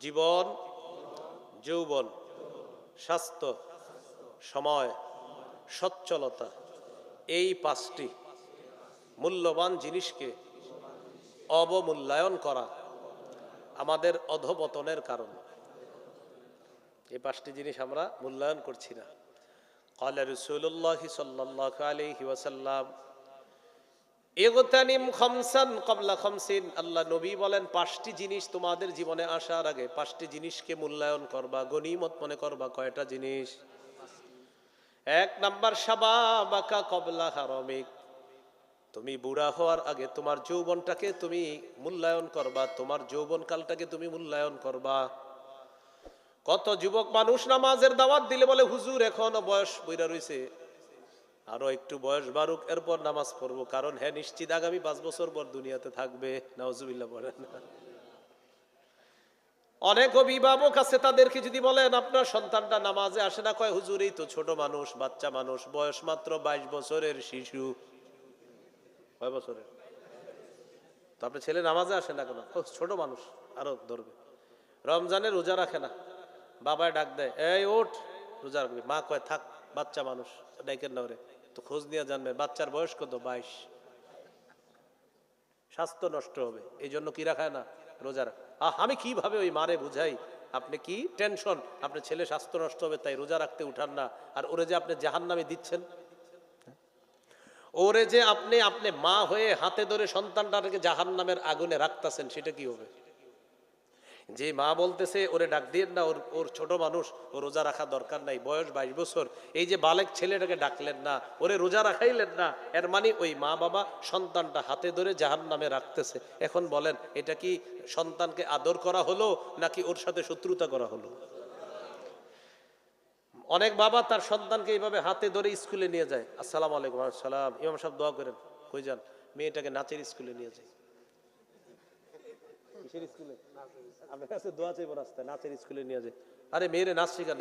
জীবন যৌবন স্বাস্থ্য সময় সচ্ছলতা এই পাঁচটি মূল্যবান জিনিসকে অবমূল্যায়ন করা আমাদের অধপতনের কারণ এই পাঁচটি জিনিস আমরা মূল্যায়ন করছি না قال رسول الله صلى الله عليه وسلم ইগতানিম খমসান খমসিন। আল্লাহ নবী বলেন, পাঁচটি জিনিস তোমাদের জীবনে আসার আগে, পাঁচটি জিনিসকে মূল্যায়ন করবা মনে করবা, কয়টা জিনিস? এক নাম্বার সাবাবাকা কবলা হারমিক। তুমি বুড়া হওয়ার আগে তোমার যৌবনটাকে তুমি মূল্যায়ন করবা, তোমার যৌবন কালটাকে তুমি মূল্যায়ন করবা। কত যুবক মানুষ নামাজের দাওয়াত দিলে বলে, হুজুর, এখনও বয়স বইরা রইছে। আরও একটু বয়স বাড়ুক, এরপর নামাজ পড়ব। কারণ হ্যাঁ নিশ্চিত আগামী পাঁচ বছর পর দুনিয়াতে থাকবে। নওয়াজুবিল্লাহ বলেন। অনেক অভিভাবক আছে তাদেরকে যদি বলেন, আপনার সন্তানটা নামাজে আসে না। কয়, হুজুর, এই তো ছোট মানুষ, বাচ্চা মানুষ, বয়স মাত্র বাইশ বছরের শিশু। কয় বছরের? তো আপনার ছেলে নামাজে আসে না কেন? ছোট মানুষ, আরও ধরবে। রমজানে রোজা রাখে না। বাবায় ডাক দেয়, এই, ওঠ। রোজা রাখবি। মা কয়, থাক, বাচ্চা মানুষ, ডাইকের রে তো খোঁজ নিয়ে জানবে, বাচ্চার বয়স কত? বাইশ। স্বাস্থ্য নষ্ট হবে। এই জন্য কি রাখায় না? রোজা রাখ। আমি কীভাবে ওই মারে বুঝাই? আপনি কি টেনশন? আপনার ছেলে স্বাস্থ্য নষ্ট হবে, তাই রোজা রাখতে উঠান না। আর ওরে যে আপনি জাহান নামে দিচ্ছেন? ওরে যে আপনি আপনি মা হয়ে হাতে ধরে সন্তানটাকে জাহান নামের আগুনে রাখতেছেন, সেটা কি হবে? যে মা বলতেছে, ওরে ডাক দিয়ে না, ওর ওর ছোট মানুষ, ও রোজা রাখা দরকার নাই, বয়স বাইশ বছর। এই যে বালেক ছেলেটাকে ডাকলেন না, ওরে রোজা রাখাইলেন না, এর মানে ওই মা বাবা সন্তানটা হাতে ধরে জাহান নামে রাখতেছে। এখন বলেন, এটা কি সন্তানকে আদর করা হলো, নাকি ওর সাথে শত্রুতা করা হলো? অনেক বাবা তার সন্তানকে এইভাবে হাতে ধরে স্কুলে নিয়ে যায়। আসসালাম আলাইকুম আসসালাম। ইমাম সাহেব দোয়া করেন, কই যান? মেয়েটাকে নাচের স্কুলে নিয়ে যায়। কিসের স্কুলে। আপনার কাছে দোয়া চাইব রাস্তায়, নাচের স্কুলে নিয়ে যায় আরে মেয়েরে নাচ শেখার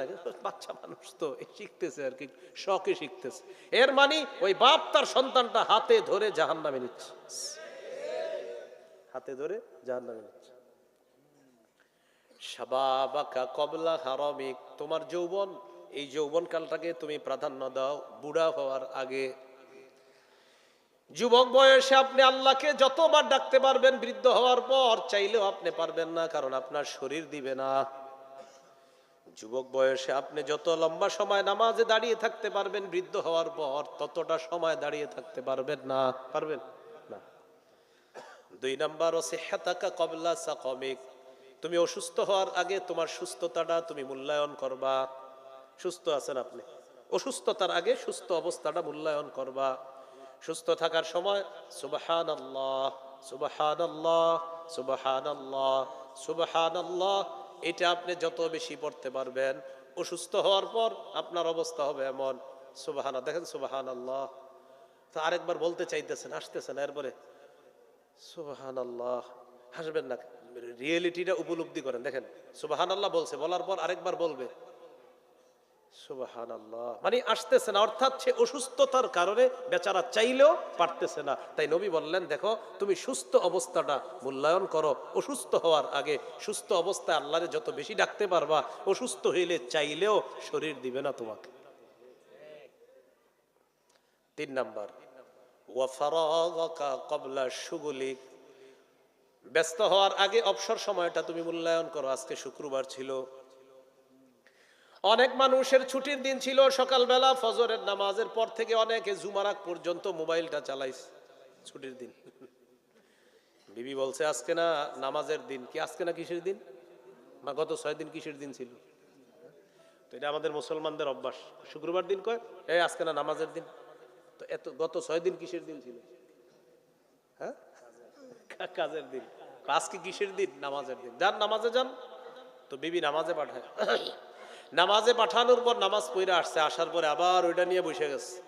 বাচ্চা মানুষ তো শিখতেছে আর কি, শখে শিখতেছে। এর মানে ওই বাপ তার সন্তানটা হাতে ধরে জাহান নামে নিচ্ছে। হাতে ধরে জাহান নামে নিচ্ছে। সাবাবাকা কবলা হারমিক, তোমার যৌবন, এই যৌবন কালটাকে তুমি প্রাধান্য দাও, বুড়া হওয়ার আগে যুবক বয়সে আপনি আল্লাহকে যতবার ডাকতে পারবেন, বৃদ্ধ হওয়ার পর চাইলেও আপনি পারবেন না, কারণ আপনার শরীর দিবে না। যুবক বয়সে আপনি যত লম্বা সময় নামাজে দাঁড়িয়ে থাকতে পারবেন, বৃদ্ধ হওয়ার পর ততটা সময় দাঁড়িয়ে থাকতে পারবেন না। পারবেন? না। দুই নাম্বার ও সেহাতাকা কবলা সাকমিক। তুমি অসুস্থ হওয়ার আগে তোমার সুস্থতাটা তুমি মূল্যায়ন করবা। সুস্থ আছেন আপনি। অসুস্থতার আগে সুস্থ অবস্থাটা মূল্যায়ন করবা। সুস্থ থাকার সময় সুবাহান আল্লাহ সুবাহান আল্লাহ সুবাহান আল্লাহ সুবাহান আল্লাহ এটা আপনি যত বেশি পড়তে পারবেন, অসুস্থ হওয়ার পর আপনার অবস্থা হবে এমন। সুবাহানা দেখেন সুবাহান আল্লাহ তো আরেকবার বলতে চাইতেছেন, আসতেছেন এরপরে সুবাহান আল্লাহ হাসবেন না, রিয়েলিটিটা উপলব্ধি করেন, দেখেন সুবাহান আল্লাহ বলছে, বলার পর আরেকবার বলবে। মানে আসতেছে না, অর্থাৎ সে অসুস্থতার কারণে বেচারা চাইলেও পারতেছে না। তাই নবী বললেন, দেখো, তুমি সুস্থ অবস্থাটা মূল্যায়ন করো। অসুস্থ হওয়ার আগে সুস্থ অবস্থায় আল্লাহরে যত বেশি ডাকতে পারবা, অসুস্থ হইলে চাইলেও শরীর দিবে না তোমাকে। তিন নাম্বার ব্যস্ত হওয়ার আগে অবসর সময়টা তুমি মূল্যায়ন করো। আজকে শুক্রবার ছিল। অনেক মানুষের ছুটির দিন ছিল, সকালবেলা ফজরের নামাজের পর থেকে অনেকে জুমারাক পর্যন্ত মোবাইলটা চালাইছে ছুটির দিন। বিবি বলছে, আজকে না নামাজের দিন। কি, আজকে না কিসের দিন? না, গত ছয় দিন কিসের দিন ছিল? তো এটা আমাদের মুসলমানদের অভ্যাস। শুক্রবার দিন কয়? এই আজকে না নামাজের দিন। তো এত, গত ছয় দিন কিসের দিন ছিল? হ্যাঁ? কাজের দিন। আজকে কিসের দিন? নামাজের দিন। যান, নামাজে যান। তো বিবি নামাজে পাঠায়। নামাজে পাঠানোর পর নামাজ পড়ে আসছে, আসার পরে আবার ওইটা নিয়ে বসে গেছে।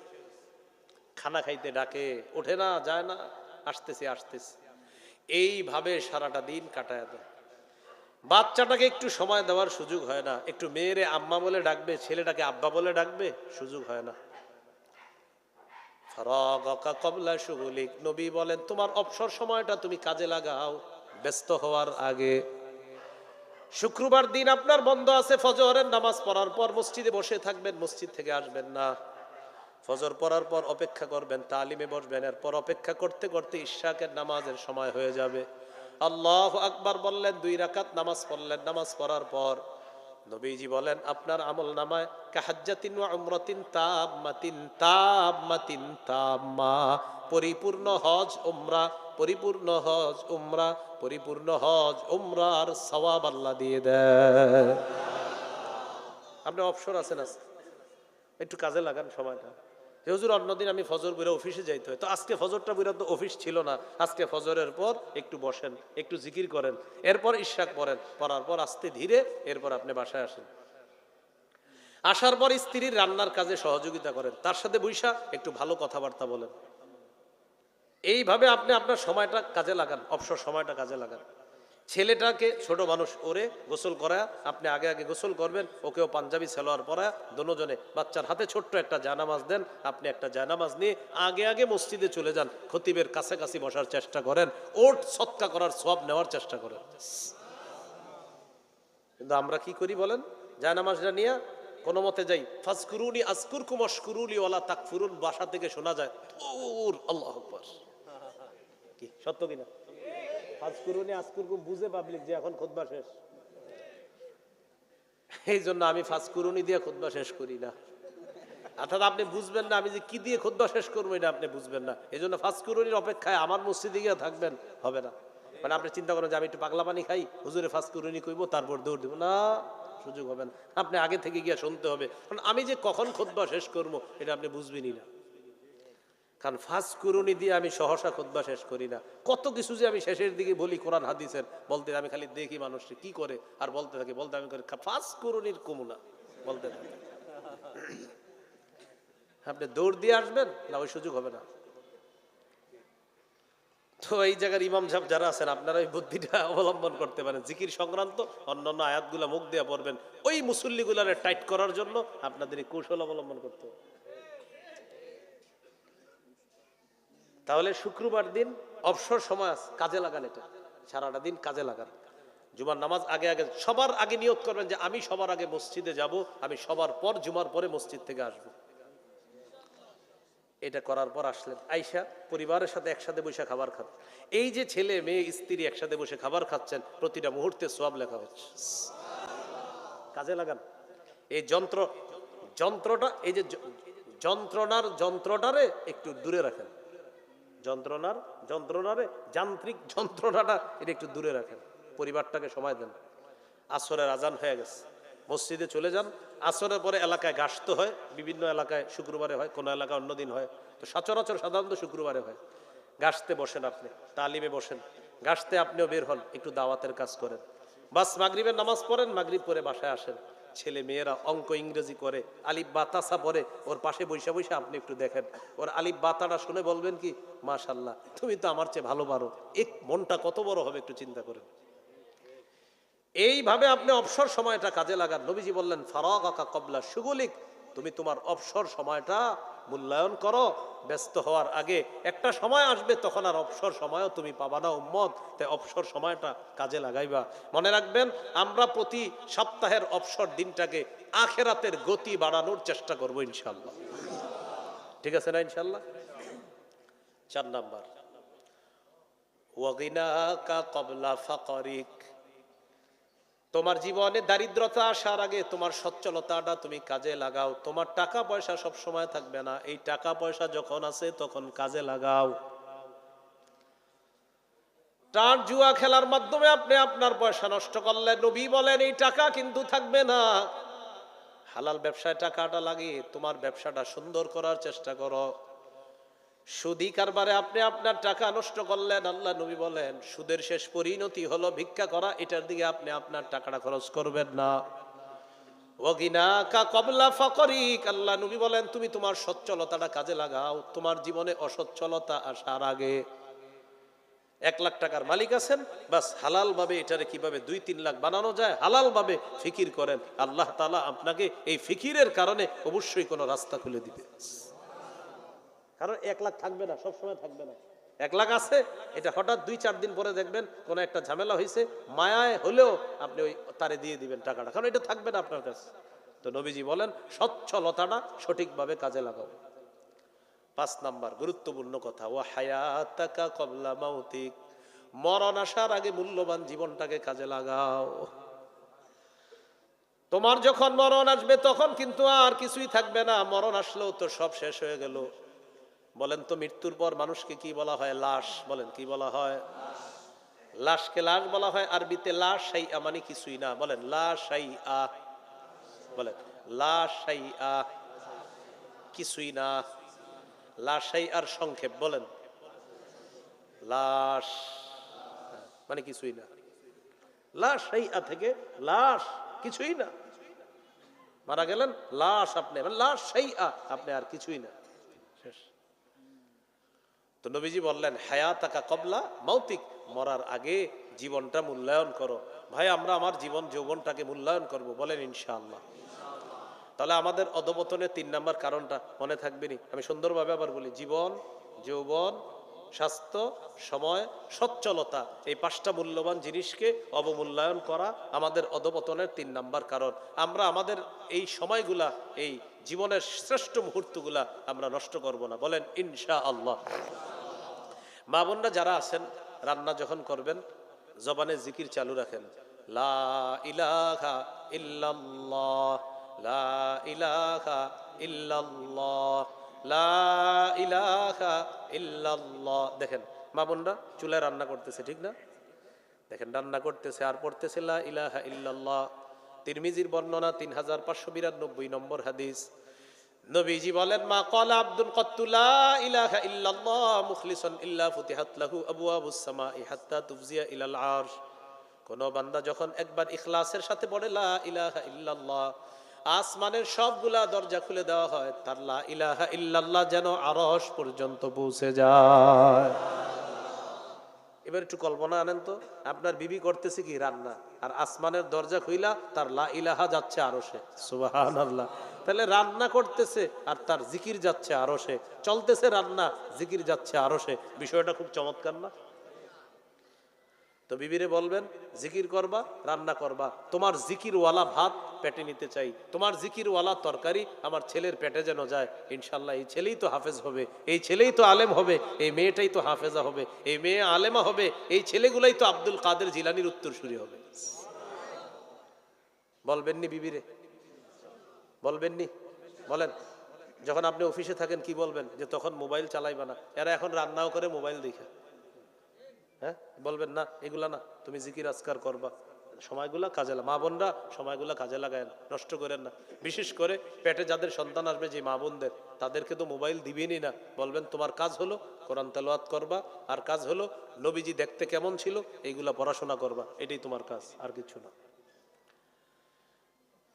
খানা খাইতে ডাকে, ওঠে না, যায় না, আসতেছে আসতেছে। এইভাবে সারাটা দিন কাটায় দেয়। বাচ্চাটাকে একটু সময় দেওয়ার সুযোগ হয় না। একটু মেয়েরে আম্মা বলে ডাকবে, ছেলেটাকে আব্বা বলে ডাকবে, সুযোগ হয় না। কবলা শুগুলিক। নবী বলেন, তোমার অবসর সময়টা তুমি কাজে লাগাও। ব্যস্ত হওয়ার আগে শুক্রবার দিন আপনার বন্ধ আছে, ফজরের নামাজ পড়ার পর মসজিদে বসে থাকবেন, মসজিদ থেকে আসবেন না। ফজর পড়ার পর অপেক্ষা করবেন, তালিমে বসবেন, এরপর অপেক্ষা করতে করতে ইশাকের নামাজের সময় হয়ে যাবে। আল্লাহ আকবার বললেন, দুই রাকাত নামাজ পড়লেন, নামাজ পড়ার পর নবীজি বলেন, আপনার আমল নামায় কাহাজ্জাতিন ওয়া উমরাতিন তাম্মাতিন তাম্মাতিন তাম্মা। পরিপূর্ণ হজ, উমরা, পরিপূর্ণ হজ, উমরা, পরিপূর্ণ হজ, উমরার সওয়াব আল্লাহ দিয়ে দেয় আপনি অবসর আছেন আছে একটু কাজে লাগান সময়টা। যে হুজুর, অন্যদিন আমি ফজর বেরো অফিসে যাইতে হয়। তো আজকে ফজরটা বেরো তো অফিস ছিল না। আজকে ফজরের পর একটু বসেন, একটু জিকির করেন, এরপর ইশাক পড়েন। পড়ার পর আস্তে ধীরে এরপর আপনি বাসায় আসেন। আসার পর স্ত্রীর রান্নার কাজে সহযোগিতা করেন। তার সাথে বৈশা একটু ভালো কথাবার্তা বলেন। এইভাবে আপনি আপনার সময়টা কাজে লাগান, অবসর সময়টা কাজে লাগান। ছেলেটাকে ছোট মানুষ ওরে গোসল করা, আপনি আগে আগে গোসল করবেন, ওকেও পাঞ্জাবি, সালোয়ার পরা, দুজনে বাচ্চার হাতে ছোট্ট একটা জানামাজ দেন, আপনি একটা জানামাজ নিয়ে আগে আগে মসজিদে চলে যান, খতিবের কাছাকাছি বসার চেষ্টা করেন, ওট সৎকা করার সব নেওয়ার চেষ্টা করেন। কিন্তু আমরা কি করি বলেন? জানামাজটা নিয়ে কোনো মতে যাই ফাসকুরুনি আসকুর কুমস্কুরুলি ওলা তাকফুরুন, বাসা থেকে শোনা যায় আল্লাহ কি? সত্য কিনা ফাজকুরুনি আসকুরকুম বুঝে পাবলিক যে এখন খুতবা শেষ। এই জন্য আমি ফাজকুরুনি দিয়ে খুতবা শেষ করি না। অর্থাৎ আপনি বুঝবেন না আমি যে কি দিয়ে খুতবা শেষ করব এটা আপনি বুঝবেন না। এই জন্য ফাজকুরুনির অপেক্ষায় আমার মসজিদে গিয়ে থাকবেন, হবে না। মানে আপনি চিন্তা করেন যে আমি একটু পাগলা পানি খাই, হুজুরে ফাজকুরুনি কইবো, তারপর দৌড় দেবো। না, সুযোগ হবে না। আপনি আগে থেকে গিয়ে শুনতে হবে। কারণ আমি যে কখন খুতবা শেষ করব, এটা আপনি বুঝবেনই না। কারণ ফার্স্ট কুরুনি দিয়ে আমি সহসা খুদ্া শেষ করি না। কত কিছু যে আমি শেষের দিকে বলি কোরআন, হাদিসের, বলতে আমি খালি দেখি মানুষকে কি করে আর বলতে থাকি, বলতে আমি করি ফার্স্ট কুরুনির কুমুনা, বলতে থাকি। আপনি দৌড় দিয়ে আসবেন, না ওই সুযোগ হবে না। তো এই জায়গার ইমাম সাহেব যারা আছেন, আপনারা ওই বুদ্ধিটা অবলম্বন করতে পারেন। জিকির সংক্রান্ত অন্যান্য আয়াতগুলা মুখ দিয়ে পড়বেন। ওই মুসল্লিগুলারে টাইট করার জন্য আপনাদের এই কৌশল অবলম্বন করতে হবে। তাহলে শুক্রবার দিন অবসর সময় কাজে লাগান এটা। সারাটা দিন কাজে লাগান। জুমার নামাজ আগে আগে, সবার আগে নিয়ত করবেন যে আমি সবার আগে মসজিদে যাব, আমি সবার পর, জুমার পরে মসজিদ থেকে আসব। এটা করার পর আসলেন। আইসা পরিবারের সাথে একসাথে বসে খাবার খান। এই যে ছেলে, মেয়ে, স্ত্রী একসাথে বসে খাবার খাচ্ছেন, প্রতিটা মুহূর্তে সব লেখা হচ্ছে। কাজে লাগান। এই যন্ত্র, যন্ত্রটা, এই য- যন্ত্রণার যন্ত্রটারে একটু দূরে রাখেন। যন্ত্রণার, যন্ত্রণারে, যান্ত্রিক যন্ত্রণাটা এটা একটু দূরে রাখেন। পরিবারটাকে সময় দেন। আসরের আজান হয়ে গেছে। মসজিদে চলে যান। আসরের পরে এলাকায় গাছতে হয়। বিভিন্ন এলাকায় শুক্রবারে হয়, কোনো এলাকায় অন্যদিন হয়। তো সচরাচর সাধারণত শুক্রবারে হয়। গাছতে বসেন আপনি, তালিমে বসেন। গাছতে আপনিও বের হন, একটু দাওয়াতের কাজ করেন। বাস মাগরিবের নামাজ পড়েন, মাগরিব পরে বাসায় আসেন। ছেলে মেয়েরা অঙ্ক ইংরেজি করে, আলিফ বাতাসা পরে ওর পাশে বৈশা বৈশা আপনি একটু দেখেন। ওর আলিফ বাতাটা শুনে বলবেন কি মাশাল্লাহ তুমি তো আমার চেয়ে ভালো পারো। এক মনটা কত বড় হবে একটু চিন্তা করেন। এইভাবে আপনি অবসর সময়টা কাজে লাগান। নবীজি বললেন ফারাক আকা কবলা সুগলিক তুমি তোমার অবসর সময়টা মূল্যায়ন করো, ব্যস্ত হওয়ার আগে একটা সময় আসবে, তখন আর অবসর সময়ও তুমি পাবা না, উম্মত। তাই অবসর সময়টা কাজে লাগাইবা। মনে রাখবেন, আমরা প্রতি সপ্তাহের অবসর দিনটাকে আখেরাতের গতি বাড়ানোর চেষ্টা করব ইনশাল্লাহ ঠিক আছে না ইনশাল্লাহ চার নাম্বার। ওয়াগিনাকা কবলা ফাকরিক। তোমার জীবনে দারিদ্রতা আসার আগে তোমার সচ্ছলতাটা তুমি কাজে লাগাও। তোমার টাকা পয়সা সব সময় থাকবে না। এই টাকা পয়সা যখন আছে তখন কাজে লাগাও। টার জুয়া খেলার মাধ্যমে আপনি আপনার পয়সা নষ্ট করলেন। নবী বলেন, এই টাকা কিন্তু থাকবে না। হালাল ব্যবসায় টাকাটা লাগিয়ে তোমার ব্যবসাটা সুন্দর করার চেষ্টা করো। সুদি কারবারে আপনি আপনার টাকা নষ্ট করলেন, আল্লাহ নবী বলেন, সুদের শেষ পরিণতি হলো ভিক্ষা করা, এটার দিকে আপনি আপনার টাকাটা খরচ করবেন না। ওগিনাকা কবলা ফকরিক, আল্লাহ নবী বলেন, তুমি তোমার সচ্ছলতাটা কাজে লাগাও, তোমার জীবনে অসচ্ছলতা আসার আগে। এক লাখ টাকার মালিক আছেন, বাস হালাল ভাবে এটারে কীভাবে দুই তিন লাখ বানানো যায় হালাল ভাবে ফিকির করেন, আল্লাহ তালা আপনাকে এই ফিকিরের কারণে অবশ্যই কোনো রাস্তা খুলে দিবে। কারণ এক লাখ থাকবে না, সব সময় থাকবে না। এক লাখ আছে, এটা হঠাৎ দুই, চার দিন পরে দেখবেন কোনো একটা ঝামেলা হয়েছে, মায়ায় হলেও আপনি ওই তারে দিয়ে দিবেন টাকাটা, কারণ এটা থাকবে না আপনার কাছে। তো নবীজি বলেন স্বচ্ছলতাটা সঠিকভাবে কাজে লাগাও। পাঁচ নাম্বার, গুরুত্বপূর্ণ কথা ও হায়াতাকা কবলা মাউতিক। মরণ আসার আগে মূল্যবান জীবনটাকে কাজে লাগাও। তোমার যখন মরণ আসবে তখন কিন্তু আর কিছুই থাকবে না, মরণ আসলেও তো সব শেষ হয়ে গেল। বলেন তো, মৃত্যুর পর মানুষকে কি বলা হয়? লাশ। বলেন, কি বলা হয়? লাশকে লাশ বলা হয়, আরবিতে লাশ সাই মানে কিছুই না। বলেন লাশ সাই আ। বলেন লাশ সাই আ কিছুই না। লাশ সাই আর সংক্ষেপ, বলেন। লাশ মানে কিছুই না। লাশ সাই আ থেকে লাশ কিছুই না। মারা গেলেন? লাশ আপনি। লাশ সাই আ, আপনি আর কিছুই না। তো নবীজি বললেন হায়া তাকা কবলা মৌতিক মরার আগে জীবনটা মূল্যায়ন করো। ভাই, আমরা আমার জীবন, যৌবনটাকে মূল্যায়ন করব, বলেন ইনশাআল্লাহ। তাহলে আমাদের অধপতনের তিন নাম্বার কারণটা মনে থাকবে নি? আমি সুন্দরভাবে আবার বলি, জীবন, যৌবন স্বাস্থ্য, সময়, সচ্ছলতা এই পাঁচটা মূল্যবান জিনিসকে অবমূল্যায়ন করা আমাদের অধপতনের তিন নাম্বার কারণ। আমরা আমাদের এই সময়গুলা, এই জীবনের শ্রেষ্ঠ মুহূর্তগুলা আমরা নষ্ট করব না। বলেন ইনশা আল্লাহ মা বোনরা যারা আছেন, রান্না যখন করবেন, জবানে জিকির চালু রাখেন। লা ইলাহা ইল্লাল্লাহ, লা ইলাহা ইল্লাল্লাহ। লা ইলাহা ইল্লাল্লাহ। দেখেন, মা বোনরা চুলায় রান্না করতেছে, ঠিক না? দেখেন, রান্না করতেছে আর পড়তেছে লা ইলাহা ইল্লাল্লাহ। তিরমিজির বর্ণনা তিন হাজার পাঁচশো বিরানব্বই নম্বর হাদিস। নবীজি বলেন, মা কলা আব্দুল কত্তুলা ইলাহা ইল্লাল্লাহ মুখলিসন ইল্লা ফুতিহাত লাহু আবওয়াবুস সামাই হাত্তা তুফজিয়া ইলাল আরশ। কোন বান্দা যখন একবার ইখলাসের সাথে পড়ে লা ইলাহা ইল্লাল্লাহ আসমানের সবগুলা দরজা খুলে দেওয়া হয়। তার ইলাহা ইল্লাল্লাহ যেন আরশ পর্যন্ত পৌঁছে যায়। এবার একটু কল্পনা আনেন তো, আপনার বিবি করতেছে কি রান্না? আর আসমানের দরজা খুইলা তার লা ইলাহা যাচ্ছে আরও সে সুবাহান আল্লাহ তাহলে রান্না করতেছে আর তার জিকির যাচ্ছে আরও সে চলতেছে রান্না, জিকির যাচ্ছে আরও সে বিষয়টা খুব চমৎকার না? তো বিবিরে বলবেন, জিকির করবা, রান্না করবা। তোমার জিকিরওয়ালা ভাত পেটে নিতে চাই। তোমার জিকিরওয়ালা তরকারি আমার ছেলের পেটে যেন যায়। ইনশাল্লাহ এই ছেলেই তো হাফেজ হবে। এই ছেলেই তো আলেম হবে। এই মেয়েটাই তো হাফেজা হবে। এই মেয়ে আলেমা হবে। এই ছেলেগুলাই তো আব্দুল কাদের জিলানির উত্তরসূরি হবে। বলবেননি বিবিরে? বলবেননি? বলেন, যখন আপনি অফিসে থাকেন কি বলবেন? যে তখন মোবাইল চালাইবা না। এরা এখন রান্নাও করে মোবাইল দেখে। হ্যাঁ? বলবেন, না, এগুলা না, তুমি জিকির, আজকার করবা। সময়গুলা কাজে মা বোনরা সময়গুলা কাজে লাগায় না, নষ্ট করেন না। বিশেষ করে পেটে যাদের সন্তান আসবে, যে মা বোনদের, তাদেরকে তো মোবাইল দিবেনই না। বলবেন, তোমার কাজ হলো কোরআন তেলাওয়াত করবা, আর কাজ হলো নবীজি দেখতে কেমন ছিল, এইগুলা পড়াশোনা করবা। এটাই তোমার কাজ, আর কিছু না।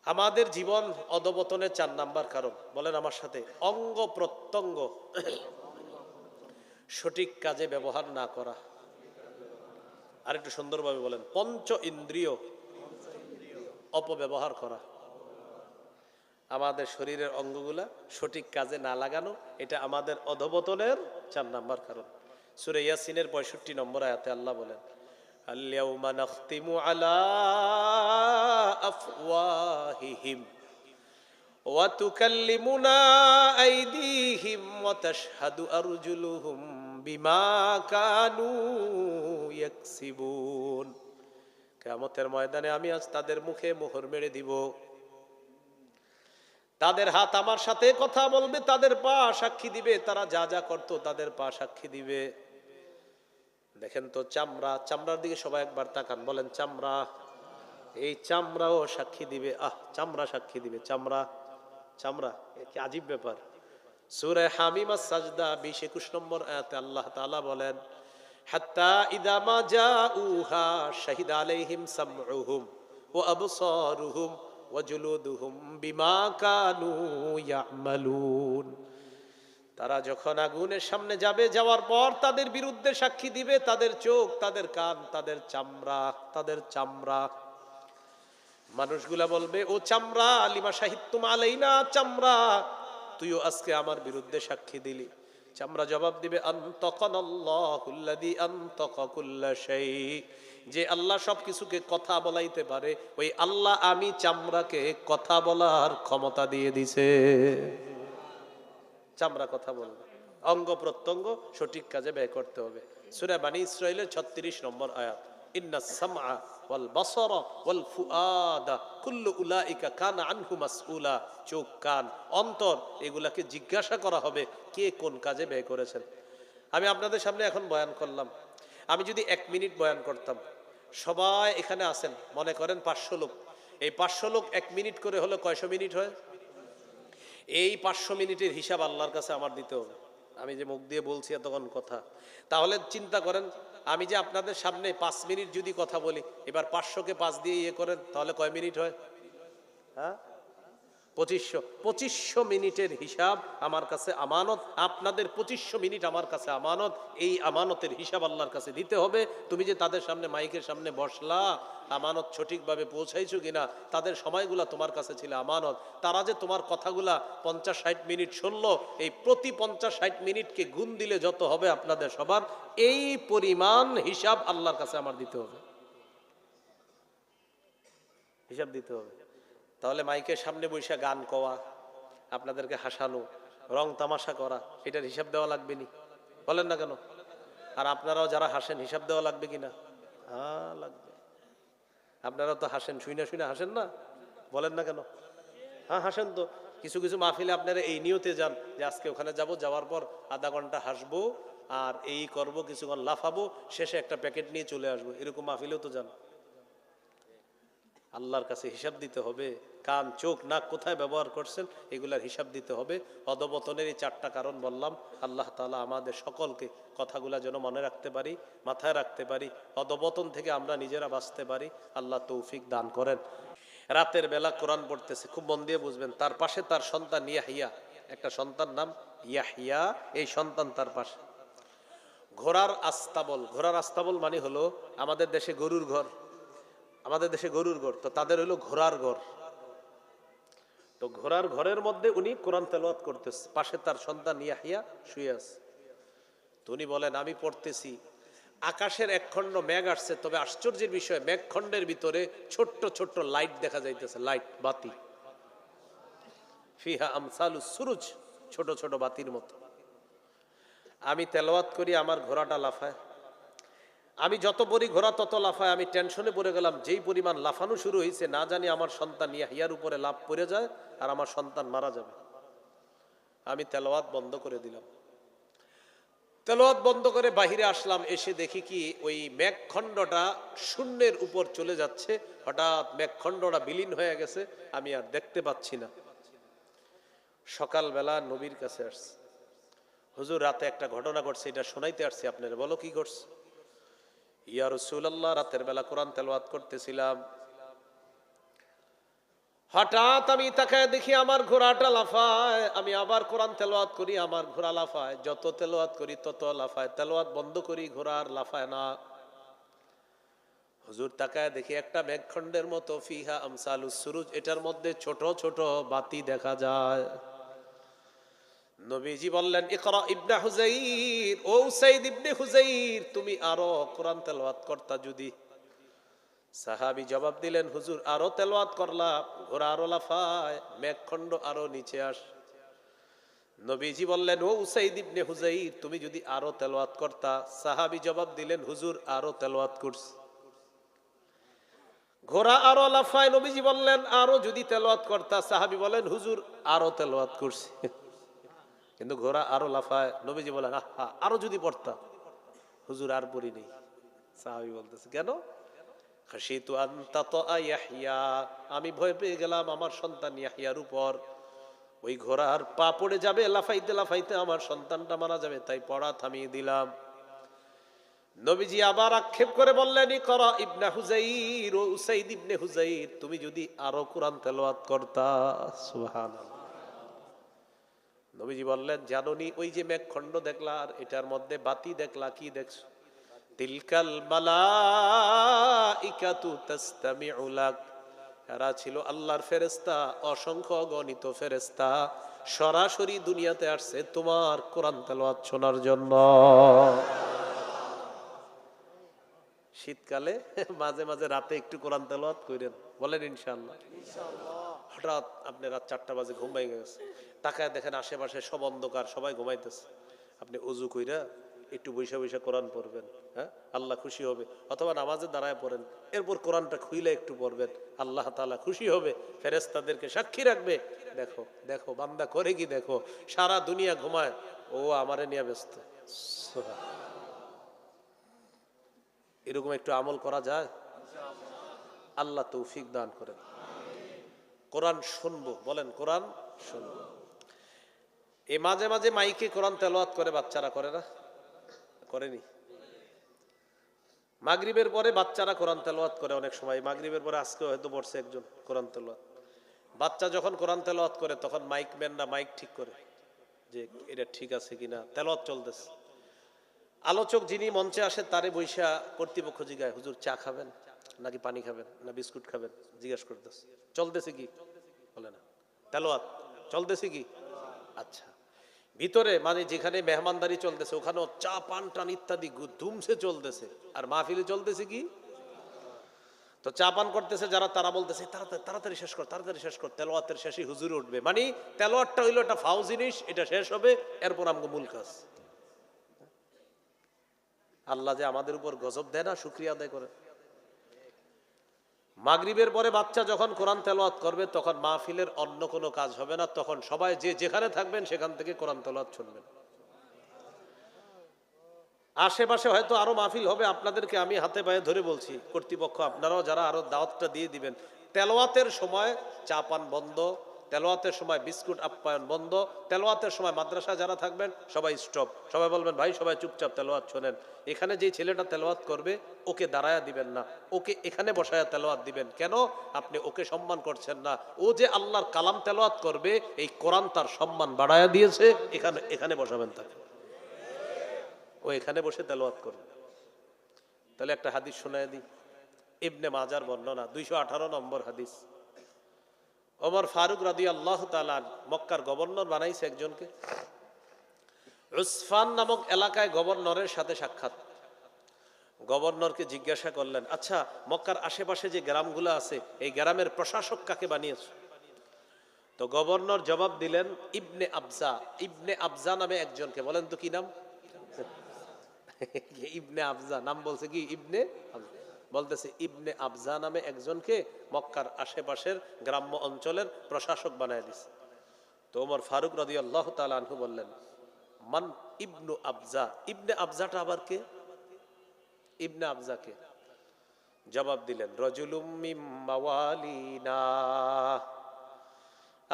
আমাদের জীবন অধপতনের চার নাম্বার কারণ। বলেন আমার সাথে, অঙ্গ প্রত্যঙ্গ সঠিক কাজে ব্যবহার না করা। আর একটু সুন্দরভাবে বলেন পঞ্চ ইন্দ্রিয় অপব্যবহার করা আমাদের শরীরের অঙ্গগুলা সঠিক কাজে না লাগানো এটা আমাদের অধবতনের চার নাম্বার কারণ সুরে ইয়াসিনের পঁয়ষট্টি নম্বর আয়াতে আল্লাহ বলেন اليوم نختم على أفواههم وتكلمنا أيديهم وتشهد أرجلهم بما كانوا ইয়াকসিবুন। কেয়ামতের ময়দানে আমি আজ তাদের মুখে মোহর মেরে দিব। তাদের হাত আমার সাথে কথা বলবে, তাদের পা সাক্ষী দিবে, তারা যা যা করতো তাদের পা সাক্ষী দিবে। দেখেন তো চামড়া, চামড়ার দিকে সবাই একবার তাকান, বলেন চামড়া। এই চামড়াও সাক্ষী দিবে, আহ, চামড়া সাক্ষী দিবে, চামড়া চামড়া কি আজীব ব্যাপার। সুরে হামিমা সাজদা বিশ একুশ নম্বর আয়াতে আল্লাহ তালা বলেন তারা যখন আগুনের সামনে যাবে, যাওয়ার পর তাদের বিরুদ্ধে সাক্ষী দিবে, তাদের চোখ, তাদের কান, তাদের চামড়া তাদের চামড়া। মানুষগুলা বলবে, ও চামড়া আলিমা সাহিত্য আলাই না চামড়া, তুইও আজকে আমার বিরুদ্ধে সাক্ষী দিলি। চামড়া জবাব দিবে যে আল্লাহ সব কিছুকে কথা বলাইতে পারে, ওই আল্লাহ আমি চামড়াকে কথা বলার ক্ষমতা দিয়ে দিছে। চামড়া কথা বলবে। অঙ্গ প্রত্যঙ্গ সঠিক কাজে ব্যয় করতে হবে। সুরা বানী ইসরায়েলের ছত্রিশ নম্বর আয়াত ইন্না সামআ ওয়াল বাসারা ওয়াল ফুআদা, কুল্লু উলাইকা কানা আনহু মাসউলা। চোখ, কান, অন্তর, এগুলাকে জিজ্ঞাসা করা হবে কে কোন কাজে ব্যয় করেছেন। আমি আপনাদের সামনে এখন বয়ান করলাম। আমি যদি এক মিনিট বয়ান করতাম। সবাই এখানে আছেন, মনে করেন পাঁচশো লোক। এই পাঁচশো লোক এক মিনিট করে হলো কয়শো মিনিট হয়? এই পাঁচশো মিনিটের হিসাব আল্লাহর কাছে আমার দিতে হবে। আমি যে মুখ দিয়ে বলছি এতক্ষণ কথা। তাহলে চিন্তা করেন, আমি যে আপনাদের সামনে পাঁচ মিনিট যদি কথা বলি, এবার পাঁচশোকে পাঁচ দিয়ে ইয়ে করেন, তাহলে কয় মিনিট হয়? হ্যাঁ? পঁচিশশো পঁচিশশো মিনিটের হিসাব আমার কাছে আমানত। আপনাদের পঁচিশশো মিনিট আমার কাছে আমানত। এই আমানতের হিসাব আল্লাহর কাছে দিতে হবে। তুমি যে তাদের সামনে মাইকের সামনে বসলা, আমানত সঠিকভাবে পৌঁছাইছো কিনা, তাদের সময়গুলা তোমার কাছে ছিল আমানত। তারা যে তোমার কথাগুলা পঞ্চাশ ষাট মিনিট শুনলো, এই প্রতি পঞ্চাশ ষাট মিনিটকে গুণ দিলে যত হবে আপনাদের সবার। এই পরিমাণ হিসাব আল্লাহর কাছে আমার দিতে হবে। হিসাব দিতে হবে। তাহলে মাইকের সামনে বৈশা গান কওয়া, আপনাদেরকে হাসানো, রং তামাশা করা, এটার হিসাব দেওয়া লাগবে নি? বলেন না কেন? আর আপনারাও যারা হাসেন, হিসাব দেওয়া লাগবে কিনা হ্যাঁ লাগবে। আপনারা তো হাসেন, শুইনা শুইনা হাসেন না? বলেন না কেন? হ্যাঁ হাসেন তো। কিছু কিছু মাহফিলে আপনারা এই নিয়তে যান যে আজকে ওখানে যাব, যাওয়ার পর আধা ঘণ্টা হাসবো, আর এই করব, কিছুক্ষণ লাফাবো, শেষে একটা প্যাকেট নিয়ে চলে আসব। এরকম মাহফিলেও তো যান। আল্লাহর কাছে হিসাব দিতে হবে। কান, চোখ, নাক কোথায় ব্যবহার করছেন, এগুলার হিসাব দিতে হবে। অধবতনের এই চারটা কারণ বললাম। আল্লাহ তালা আমাদের সকলকে কথাগুলা যেন মনে রাখতে পারি, মাথায় রাখতে পারি অধবতন থেকে আমরা নিজেরা বাঁচতে পারি। আল্লাহ তৌফিক দান করেন। রাতের বেলা কোরআন পড়তেছে, খুব মন দিয়ে বুঝবেন, তার পাশে তার সন্তান ইয়াহিয়া। একটা সন্তান নাম ইয়াহিয়া, এই সন্তান তার পাশে। ঘোড়ার আস্তাবল ঘোড়ার আস্তাবল মানে হলো আমাদের দেশে গরুর ঘর। আমাদের দেশে গরুর ঘর তো তাদের হলো ঘোড়ার ঘর তো ঘোড়ার ঘরের মধ্যে উনি কোরআন তেলাওয়াত করতেছে। পাশে তার সন্তান ইয়াহিয়া শুয়ে আছে। তো উনি বলেন, আমি পড়তেছি। আকাশের এক খণ্ড মেঘ আসছে, তবে আশ্চর্যের বিষয় মেঘ খণ্ডের ভিতরে ছোট্ট ছোট্ট লাইট দেখা যাইতেছে, লাইট, বাতি। ফিহা আমসালু সুরুজ, ছোট ছোট বাতির মতো। আমি তেলাওয়াত করি, আমার ঘোড়াটা লাফায়। আমি যত পরি ঘোরা তত লাফায় আমি টেনশনে পড়ে গেলাম। যেই পরিমাণ লাফানো শুরু হয়েছে না জানি আমার সন্তান ইয়াহিয়ার উপরে লাভ পড়ে যায় আর আমার সন্তান মারা যাবে। আমি তেলাওয়াত বন্ধ করে দিলাম। তেলাওয়াত বন্ধ করে বাহিরে আসলাম, এসে দেখি কি ওই মেঘখণ্ডটা শূন্যের উপর চলে যাচ্ছে। হঠাৎ মেঘখণ্ডটা বিলীন হয়ে গেছে, আমি আর দেখতে পাচ্ছি না। সকালবেলা নবীর কাছে আসছে। হুজুর, রাতে একটা ঘটনা ঘটছে, এটা শোনাইতে আসছি আপনারা। বলো কি করছে ইয়া রসুল্লাহ রাতের বেলা কোরআন তেলাওয়াত করতেছিলাম। হঠাৎ আমি তাকে দেখি আমার ঘোড়াটা লাফায়, আমি আবার কোরআন তেলোয়াত করি, আমার ঘোড়া লাফায়। যত তেলোয়াত করি, তত লাফায়। তেলাওয়াত বন্ধ করি, ঘোড়া আর লাফায় না। হুজুর তাকায় দেখি একটা মেঘখণ্ডের মতো, ফিহা আমসালু সুরুজ, এটার মধ্যে ছোট ছোট বাতি দেখা যায়। নবীজি বললেন, ইকরা ইবনে হুজাইর ও সাইদ ইবনে হুজাইর তুমি আরও কোরআন তেলাওয়াত করতা যদি? সাহাবি জবাব দিলেন, হুজুর, আরও তেলাওয়াত করলাম, ঘোড়া আরও লাফায়, মেঘখণ্ড আরও নিচে আস। নবীজি বললেন, ও উসাইদ ইবনে হুজাইর তুমি যদি আরও তেলাওয়াত করতা? সাহাবি জবাব দিলেন, হুজুর, আরও তেলাওয়াত করছি। ঘোড়া আরও লাফায়, নবীজি বললেন, আরও যদি তেলাওয়াত করতা? সাহাবী বলেন, হুজুর, আরও তেলাওয়াত করছি। কিন্তু ঘোড়া আরও লাফায়। নবীজি বলেন, আহা, আরও যদি পড়তাম হুজুর আর পড়ি নেই। সাহাবি বলতেছে, কেন? খাসিতু আনতা তো ইয়াহিয়া আমি ভয় পেয়ে গেলাম আমার সন্তান ইয়াহিয়ার উপর। ওই ঘোড়ার পা পড়ে যাবে, লাফাইতে লাফাইতে আমার সন্তানটা মারা যাবে, তাই পড়া থামিয়ে দিলাম। নবীজি আবার আক্ষেপ করে বললেন করা ইবনে হুজাইর ও উসাইদ ইবনে হুজাইর তুমি যদি আরও কোরআন তেলাওয়াত করতা। সুবহানাল্লাহ। নবীজি বললেন, জাননি ওই যে মেঘখণ্ড দেখলা আর এটার মধ্যে বাতি দেখলা, কি দেখছ? তিলকাল ছিল আল্লাহর ফেরেশতা, অসংখ্য গণিত ফেরেশতা। সরাসরি দুনিয়াতে আসছে তোমার কোরআন তেলাওয়াত শোনার জন্য। শীতকালে মাঝে মাঝে রাতে একটু কোরআন তেলাওয়াত করেন, বলেন ইনশাআল্লাহ। হঠাৎ আপনি রাত চারটা বাজে ঘুমাই গেছে। তাকায় দেখেন আশেপাশে সব অন্ধকার, সবাই ঘুমাইতেছে। আপনি উজু কইরা একটু বৈশা বৈশা কোরআন পড়বেন হ্যাঁ? আল্লাহ খুশি হবে। অথবা নামাজে দাঁড়ায় পড়েন, এরপর কোরআনটা খুইলে একটু পড়বেন। আল্লাহ তাআলা খুশি হবে ফেরেস্তাদেরকে সাক্ষী রাখবে। দেখো দেখো, বান্দা করে কি দেখো? সারা দুনিয়া ঘুমায়, ও আমারে নিয়ে ব্যস্ত। এরকম একটু আমল করা যায়? আল্লাহ তৌফিক দান করেন। কোরআন শুনব, বলেন কোরআন শুনব। এ মাঝে মাঝে মাইকে কোরআন তেলাওয়াত করে, বাচ্চারা করে না? করেনি? মাগরিবের পরে বাচ্চারা কোরআন তেলাওয়াত করে অনেক সময়। মাগরিবের পরে আজকে হয়তো বসছে একজন কোরআন তেলাওয়াত। বাচ্চা যখন কোরআন তেলাওয়াত করে, তখন মাইক ম্যানরা মাইক ঠিক করে। যে এটা ঠিক আছে কিনা? তেলাওয়াত চলতেছে। আলোচক যিনি মঞ্চে আসে, তারে বৈশা কর্তৃপক্ষ জিগায় হুজুর চা খাবেন? নাকি পানি খাবেন, না বিস্কুট খাবেন? জিজ্ঞাসা করতেছে। চলতেছে কি? বলে না। তেলোয়াত চলতেছে কি? আচ্ছা। ভিতরে মানে যেখানে মেহমানদারি চলতেছে, ওখানেও চা, পান, টান ইত্যাদি ধুমসে চলতেছে। আর মাহফিলে চলতেছে কি? তো চা, পান করতেছে যারা, তারা বলতেছে তাড়াতাড়ি তাড়াতাড়ি শেষ কর, তাড়াতাড়ি শেষ কর, তেলোয়াতের শেষে হুজুর উঠবে। মানে তেলোয়াতটা হইল একটা ফাউ জিনিস, এটা শেষ হবে, এরপর আমগো মূল কাজ। আল্লাহ যে আমাদের উপর গজব দেয় না, শুক্রিয়া আদায় করে। মাগরিবের পরে বাচ্চা যখন কোরআন তেলোয়াত করবে, তখন মাহফিলের অন্য কোনো কাজ হবে না। তখন সবাই যে যেখানে থাকবেন, সেখান থেকে কোরআন তেলোয়াত শুনবেন। আশেপাশে হয়তো আরও মাহফিল হবে, আপনাদেরকে আমি হাতে পায়ে ধরে বলছি, কর্তৃপক্ষ, আপনারাও যারা আরও দাওয়াতটা দিয়ে দিবেন। তেলোয়াতের সময় চা পান বন্ধ তেলোয়াতের সময় বিস্কুট, আপ্যায়ন বন্ধ। তেলোয়াতের সময় মাদ্রাসা যারা থাকবেন, সবাই স্টপ সবাই বলবেন, ভাই, সবাই চুপচাপ তেলোয়াত শোনেন। এখানে যে ছেলেটা তেলোয়াত করবে, ওকে দাঁড়ায়া দিবেন না। ওকে এখানে বসায়া তেলোয়াত দিবেন। কেন? আপনি ওকে সম্মান করছেন না। ও যে আল্লাহর কালাম তেলোয়াত করবে, এই কোরআন তার সম্মান বাড়ায়া দিয়েছে, এখানে এখানে বসাবেন তাকে। ও এখানে বসে তেলাওয়াত করবে। তাহলে একটা হাদিস শোনায় দিই। ইবনে মাজার বর্ণনা, দুইশো আঠারো নম্বর হাদিস। ওমর ফারুক রাদি আল্লাহ তালান মক্কার গভর্নর বানাইছে একজনকে। উসফান নামক এলাকায় গভর্নরের সাথে সাক্ষাৎ। গভর্নরকে জিজ্ঞাসা করলেন আচ্ছা মক্কার আশেপাশে যে গ্রামগুলো আছে, এই গ্রামের প্রশাসক কাকে বানিয়েছে? তো গভর্নর জবাব দিলেন, ইবনে আবজা। ইবনে আবজা নামে একজনকে। বলেন তো কি নাম? ইবনে আফজা নাম বলছে কি? ইবনে আফজা। বলতেছে, ইবনে আফজা নামে একজনকে মক্কার আশেপাশের গ্রাম্য অঞ্চলের প্রশাসক বানায় দিছে। তো ওমর ফারুক রাদি আল্লাহ আনহু বললেন, মান ইবনু আফজা ইবনে আফজাটা আবার কে? ইবনে আফজাকে জবাব দিলেন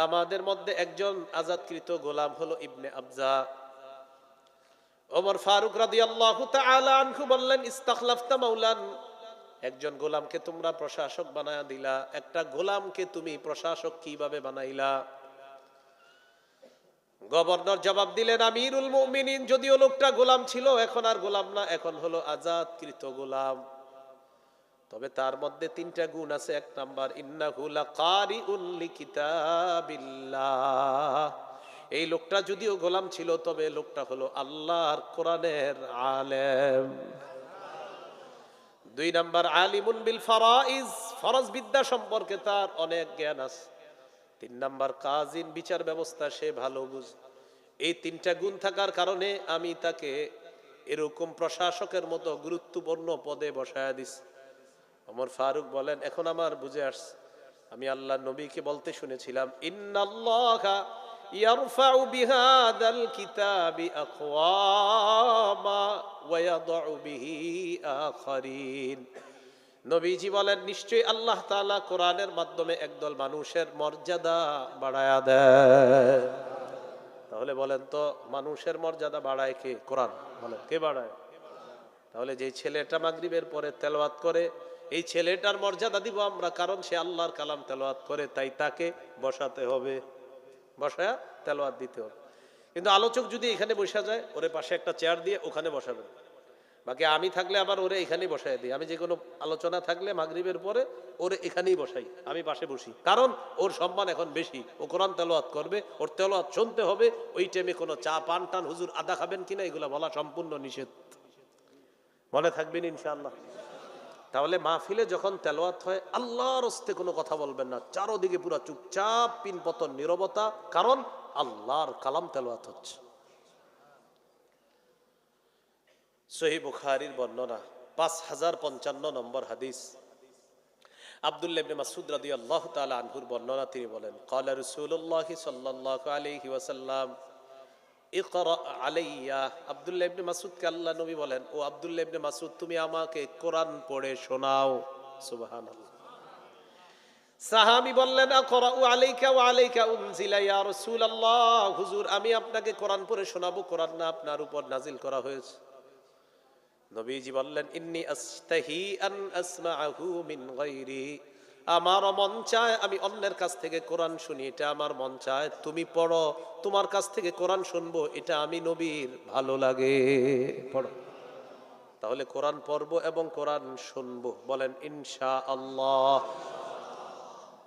আমাদের মধ্যে একজন আজাদকৃত গোলাম হলো ইবনে আফজা ওমর ফারুক রাদিয়াল্লাহু তাআলা আনহু বললেন, ইস্তাখলাফতা মাওলান। একজন গোলামকে তোমরা প্রশাসক বানায়া দিলা, একটা গোলামকে তুমি প্রশাসক কীভাবে বানাইলা? গভর্নর জবাব দিলেন, আমিরুল মুমিনিন, যদিও লোকটা গোলাম ছিল, এখন আর গোলাম না, এখন হলো আজাদকৃত গোলাম। তবে তার মধ্যে তিনটা গুণ আছে, এক নাম্বার, ইন্নাহু লাকারিউল লিকিতাবিল্লাহ। এই লোকটা যদিও গোলাম ছিল, তবে লোকটা হলো আল্লাহর কোরআনের আলেম। দুই নাম্বার, আলিমুন বিল ফরাইজ ফরজ বিদ্যা সম্পর্কে তার অনেক জ্ঞান আছে। তিন নাম্বার, কাজিন বিচার ব্যবস্থা সে ভালো বুঝ। এই তিনটা গুণ থাকার কারণে আমি তাকে এরকম প্রশাসকের মতো গুরুত্বপূর্ণ পদে বসায় দিছি। ওমর ফারুক বলেন, এখন আমার বুঝে আসছে। আমি আল্লাহ নবীকে বলতে শুনেছিলাম, ইন্নাল্লাহা বিহাদাল কিতাবি আকওয়ামা ওয়া ইয়াদউ বিহি আখারিন। নবীজি বলেন, নিশ্চয়ই আল্লাহ তাআলা কোরআনের মাধ্যমে একদল মানুষের মর্যাদা বাড়ায়া দেয় তাহলে বলেন তো, মানুষের মর্যাদা বাড়ায় কে? কোরআন। বলেন, কে বাড়ায়? তাহলে যে ছেলেটা মাগরিবের পরে তেলাওয়াত করে, এই ছেলেটার মর্যাদা দিব আমরা, কারণ সে আল্লাহর কালাম তেলাওয়াত করে, তাই তাকে বসাতে হবে। বসায়া তেলাওয়াত দিতে হবে। কিন্তু আলোচক যদি এখানে বসা যায়, ওরে পাশে একটা চেয়ার দিয়ে ওখানে বসাবেন। বাকি আমি থাকলে আবার ওরে এখানেই বসাই দিই। আমি যে কোনো আলোচনা থাকলে মাগরিবের পরে ওরে এখানেই বসাই, আমি পাশে বসি। কারণ ওর সম্মান এখন বেশি। ও কোরআন তেলোয়াত করবে, ওর তেলোয়াত শুনতে হবে। ওই টাইমে কোনো চা, পান, টান হুজুর আদা খাবেন কিনা, এগুলো বলা সম্পূর্ণ নিষেধ। মনে থাকবেন ইনশাআল্লাহ। তাহলে মাহফিলে যখন তেলোয়াত হয়, আল্লাহর অস্তে কোনো কথা বলবেন না। চারোদিকে পুরো চুপচাপ, পিনপতন, নিরবতা, কারণ আল্লাহর কালাম তেলোয়াত হচ্ছে। সহি বুখারির বর্ণনা, পাঁচ হাজার পঞ্চান্ন নম্বর হাদিস। আবদুল্লাবনে মাসুদ রাদি আল্লাহ তালা আনহুর বর্ণনা তিনি বলেন কলা রসুল্লাহ সাল্লাহ আলহি ওয়াসাল্লাম আমি আপনাকে কোরআন পড়ে শোনাবো, কোরআন না আপনার উপর নাজিল করা হয়েছে। নবীজি বললেন, ইন্নি আস্তাহি আন আসমাআহু মিন গায়রি আমার মন চায় আমি অন্যের কাছ থেকে কোরআন শুনি, এটা আমার মন চায়। তুমি পড়ো, তোমার কাছ থেকে কোরআন শুনব, এটা আমি নবীর। ভালো লাগে, পড়ো। তাহলে কোরআন পড়ব এবং কোরআন শুনব। বলেন ইনশা আল্লাহ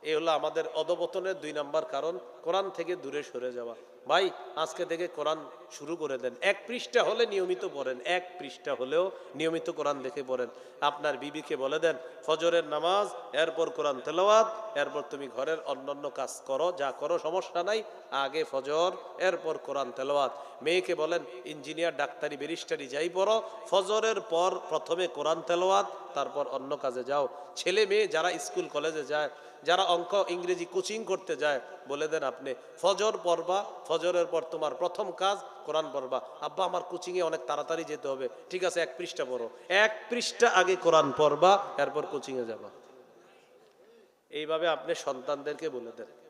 এ হলো আমাদের অধপতনের দুই নাম্বার কারণ, কোরআন থেকে দূরে সরে যাওয়া। ভাই, আজকে থেকে কোরআন শুরু করে দেন। এক পৃষ্ঠা হলে নিয়মিত পড়েন, এক পৃষ্ঠা হলেও নিয়মিত কোরআন দেখে পড়েন। আপনার বিবিকে বলে দেন, ফজরের নামাজ, এরপর কোরআন তেলাওয়াত, এরপর তুমি ঘরের অন্যান্য কাজ করো, যা করো, সমস্যা নাই, আগে ফজর, এরপর কোরআন তেলাওয়াত। মেয়েকে বলেন, ইঞ্জিনিয়ার, ডাক্তারি, ব্যারিস্টারি যাই পড়ো, ফজরের পর প্রথমে কোরআন তেলাওয়াত, তারপর অন্য কাজে যাও। ছেলে মেয়ে যারা স্কুল, কলেজে যায়, যারা অঙ্ক, ইংরেজি কোচিং করতে যায় বলে দেন আপনি, ফজর পড়বা, ফজরের পর তোমার প্রথম কাজ কোরআন পড়বা। আব্বা, আমার কোচিংয়ে অনেক তাড়াতাড়ি যেতে হবে। ঠিক আছে, এক পৃষ্ঠা পড়ো। এক পৃষ্ঠা আগে কোরআন পড়বা, এরপর কোচিংয়ে যাবা। এইভাবে আপনি সন্তানদেরকে বলে দেন।